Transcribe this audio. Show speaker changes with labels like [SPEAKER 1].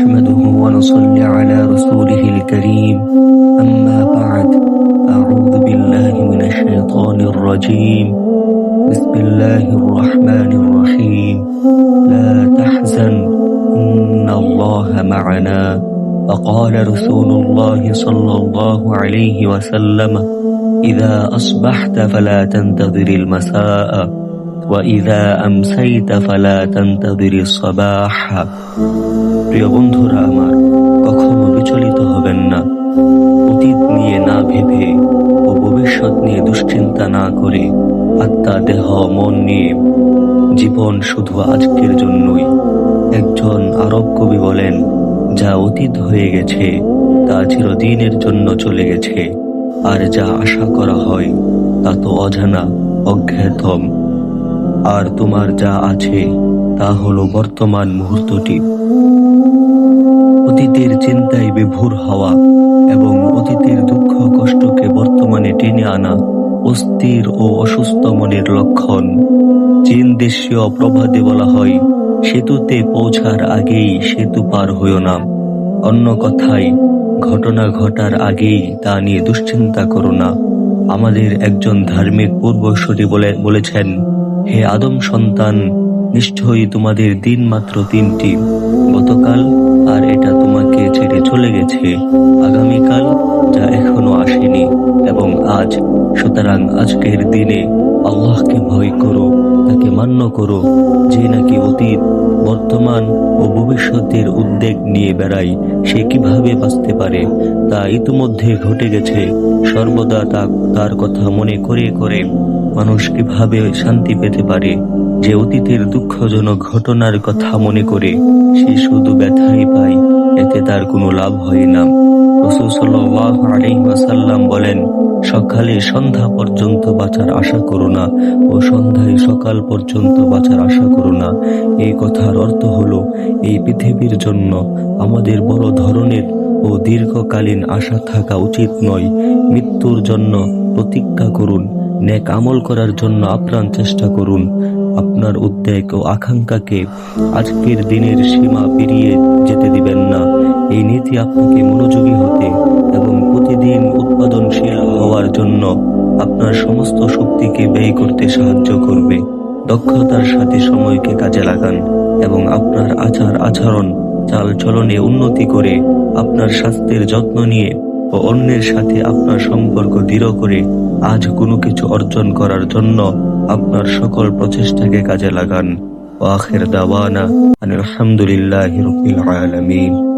[SPEAKER 1] نحمده ونصلي على رسوله الكريم. أما بعد أعوذ بالله من الشيطان الرجيم. بسم الله الرحمن الرحيم. لا تحزن إن الله معنا. وقال رسول الله صلى الله عليه وسلم إذا أصبحت فلا تنتظر المساء. وإذا أمسيت فلا تنتظر الصباح প্রিয় বন্ধুরা আমার কখনো বিচলিত হবেন না অতীত নিয়ে না ভেবে ও ভবিষ্যৎ নিয়ে দুশ্চিন্তা না করে আত্মা দেহ মন নিয়ে জীবন শুধু আজকের জন্যই একজন আরব কবি বলেন যা অতীত হয়ে গেছে তা চিরদিনের জন্য চলে গেছে আর যা আশা করা হয় তা তো অজানা অজ্ঞাতম আর তোমার যা আছে, তা হলো বর্তমান মুহূর্তটি। অতীতের চিন্তায় বিভোর হওয়া এবং অতীতের দুঃখ কষ্টকে বর্তমানে টেনে আনা অস্থির ও অসুস্থ মনের লক্ষণ। চীন দেশীয় প্রবাদে বলা হয়, সেতুতে পৌঁছার আগেই সেতু পার হইও না। অন্য কথায়, ঘটনা ঘটার আগেই তা নিয়ে দুশ্চিন্তা করো না। আমাদের একজন ধার্মিক পূর্বসূরি বলে, বলেছেন হে আদম সন্তান, নিশ্চয়ই তোমাদের দিন মাত্র তিনটি। গতকাল আর এটা তোমাকে ছেড়ে চলে গেছে। আগামীকাল যা এখনও আসেনি এবং আজ। সুতরাং আজকের দিনে আল্লাহকে ভয় করো, তাকে মান্য করো, যে নাকি অতীত, বর্তমান ও ভবিষ্যতের উদ্বেগ নিয়ে বেড়ায়, সে কীভাবে বাঁচতে পারে তা ইতিমধ্যে ঘটে গেছে। সর্বদা তা তার কথা মনে করে করে মানুষ কীভাবে শান্তি পেতে পারে? যে অতীতের দুঃখজনক ঘটনার কথা মনে করে সে শুধু ব্যথাই পায়, এতে তার কোনো লাভ হয় না। ওয়াসাল্লাম বলেন, সকালে সন্ধ্যা পর্যন্ত বাঁচার আশা করো না ও সন্ধ্যায় সকাল পর্যন্ত বাঁচার আশা করো না। এই কথার অর্থ হলো, এই পৃথিবীর জন্য আমাদের বড় ধরনের ও দীর্ঘকালীন আশা থাকা উচিত নয়। মৃত্যুর জন্য প্রতিজ্ঞা করুন। নেক আমল করার জন্য আপ্রাণ চেষ্টা করুন। আপনার উদ্বেগ ও আকাঙ্ক্ষাকে আজকের দিনের সীমা পেরিয়ে যেতে দিবেন না। এই নীতি আপনাকে মনোযোগী হতে এবং প্রতিদিন উৎপাদনশীল হওয়ার জন্য আপনার সমস্ত শক্তিকে ব্যয় করতে সাহায্য করবে। দক্ষতার সাথে সময়কে কাজে লাগান এবং আপনার আচার আচরণ, চাল চলনে উন্নতি করে আপনার স্বাস্থ্যের যত্ন নিয়ে ও অন্যের সাথে আপনার সম্পর্ক দৃঢ় করে আজ কোনো কিছু অর্জন করার জন্য আপনার সকল প্রচেষ্টাকে কাজে লাগান। ওয়াখের দাওয়ানা আলহামদুলিল্লাহ রবিল আলমিন।